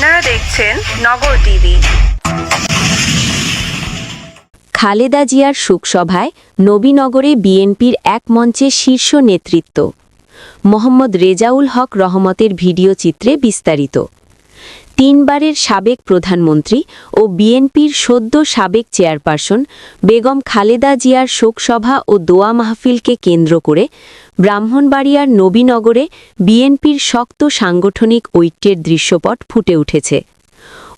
আপনারা দেখছেন নগর টিভি। খালেদা জিয়ার শোকসভায় নবীনগরে বিএনপির এক মঞ্চে শীর্ষ নেতৃত্ব। মোহাম্মদ রেজাউল হক রহমতের ভিডিও চিত্রে বিস্তারিত। তিনবারের সাবেক প্রধানমন্ত্রী ও বিএনপির সদ্য সাবেক চেয়ারপারসন বেগম খালেদা জিয়ার শোকসভা ও দোয়া মাহফিলকে কেন্দ্র করে ব্রাহ্মণবাড়িয়ার নবীনগরে বিএনপির শক্ত সাংগঠনিক ঐক্যের দৃশ্যপট ফুটে উঠেছে।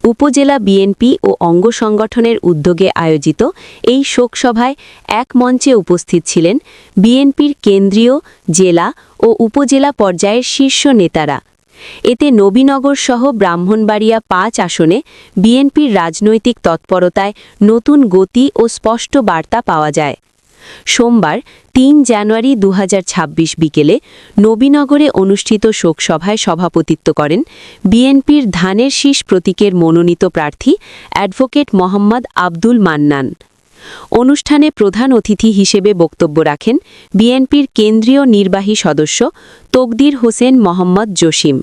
উপজেলা বিএনপি ও অঙ্গ সংগঠনের উদ্যোগে আয়োজিত এই শোকসভায় এক মঞ্চে উপস্থিত ছিলেন বিএনপির কেন্দ্রীয়, জেলা ও উপজেলা পর্যায়ের শীর্ষ নেতারা। এতে নবীনগর সহ ব্রাহ্মণবাড়িয়া পাঁচ আসনে বিএনপির রাজনৈতিক তৎপরতায় নতুন গতি ও স্পষ্ট বার্তা পাওয়া যায়। সোমবার, তিন জানুয়ারি দু হাজার ছাব্বিশ বিকেলে নবীনগরে অনুষ্ঠিত শোকসভায় সভাপতিত্ব করেন বিএনপির ধানের শীষ প্রতীকের মনোনীত প্রার্থী অ্যাডভোকেট মোহাম্মদ আব্দুল মান্নান। অনুষ্ঠানে প্রধান অতিথি হিসেবে বক্তব্য রাখেন বিএনপির কেন্দ্রীয় নির্বাহী সদস্য তকদির হোসেন মোহাম্মদ জসিম।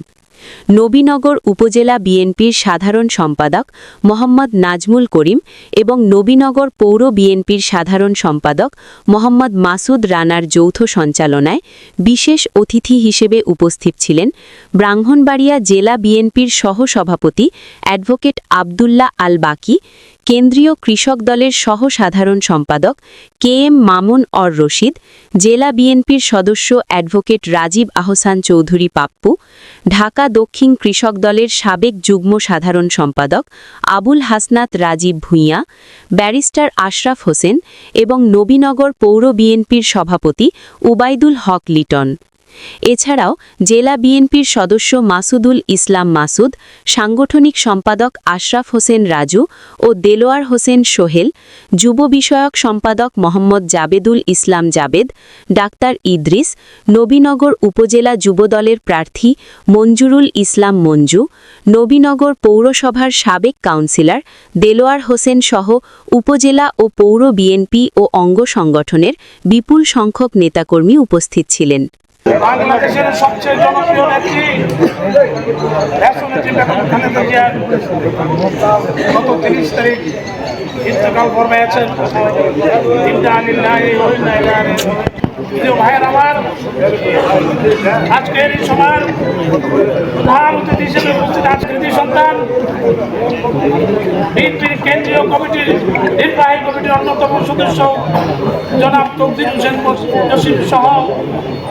নবীনগর উপজেলা বিএনপির সাধারণ সম্পাদক মোহাম্মদ নাজমুল করিম এবং নবীনগর পৌর বিএনপির সাধারণ সম্পাদক মোহাম্মদ মাসুদ রানার যৌথ সঞ্চালনায় বিশেষ অতিথি হিসেবে উপস্থিত ছিলেন ব্রাহ্মণবাড়িয়া জেলা বিএনপির সহসভাপতি অ্যাডভোকেট আবদুল্লাহ আল বাকি কেন্দ্রীয় কৃষক দলের সহ সাধারণ সম্পাদক K M Mamun or Rashid, জেলা বিএনপির সদস্য অ্যাডভোকেট রাজীব আহসান চৌধুরী পাপ্পু, ঢাকা দক্ষিণ কৃষক দলের সাবেক যুগ্ম সাধারণ সম্পাদক আবুল হাসনাত রাজীব ভূঁইয়া, ব্যারিস্টার আশরাফ হোসেন এবং নবীনগর পৌর বিএনপির সভাপতি উবাইদুল হক লিটন। এছাড়াও জেলা বিএনপির সদস্য মাসুদুল ইসলাম মাসুদ, সাংগঠনিক সম্পাদক আশরাফ হোসেন রাজু ও দেলোয়ার হোসেন সোহেল, যুব বিষয়ক সম্পাদক মোহাম্মদ জাবেদুল ইসলাম জাবেদ, ডাক্তার ইদ্রিস, নবীনগর উপজেলা যুবদলের প্রার্থী মঞ্জুরুল ইসলাম মঞ্জু, নবীনগর পৌরসভার সাবেক কাউন্সিলর দেলোয়ার হোসেন সহ উপজেলা ও পৌর বিএনপি ও অঙ্গ সংগঠনের বিপুল সংখ্যক নেতাকর্মী উপস্থিত ছিলেন। বাংলাদেশের সবচেয়ে জনপ্রিয় নেত্রী খালেদা জিয়ার গত তিরিশ তারিখ ইন্তকাল ইলাইহি রাজিউন। প্রিয় ভাইয়ের আমার, আজকের এই সভার প্রধান অতিথি হিসেবে উপস্থিত কৃতি সন্তান বিএনপির কেন্দ্রীয় কমিটির নির্বাহী কমিটির অন্যতম সদস্য জনাব তকদির হোসেন জসিম সহ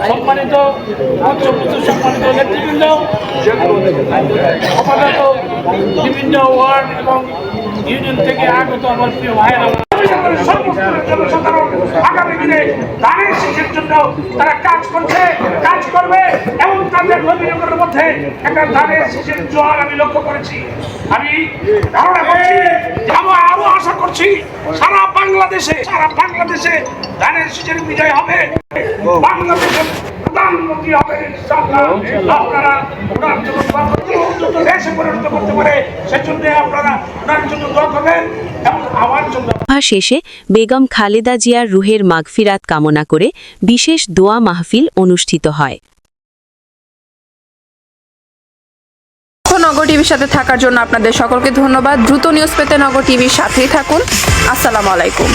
সম্মানিত পঞ্চপুত্র সম্মানিত নেতৃবৃন্দ আপাতত বিভিন্ন ওয়ার্ড এবং ইউনিয়ন থেকে আগত আমার প্রিয় ভাইয়েরা। জনসাধারণ আগামী দিনে জন্য তারা কাজ করছে, কাজ করবে এবং তাদের নবীনগরের মধ্যে জোয়ার আমি লক্ষ্য করেছি। আমি আরও আশা করছি সারা বাংলাদেশে সারা বাংলাদেশে ধানের শীষের বিজয় হবে। বাংলাদেশের প্রধানমন্ত্রী হবে আপনারা ওনার জন্য দেশে পরিণত করতে পারে, সেজন্য আপনারা ওনার জন্য দোয়া করবেন এবং আমার জন্য সভা শেষে বেগম খালেদা জিয়ার রুহের মাগফিরাত কামনা করে বিশেষ দোয়া মাহফিল অনুষ্ঠিত হয়। নগর টিভির সাথে থাকার জন্য আপনাদের সকলকে ধন্যবাদ। দ্রুত নিউজ পেতে নগর টিভির সাথেই থাকুন। আসসালামু আলাইকুম।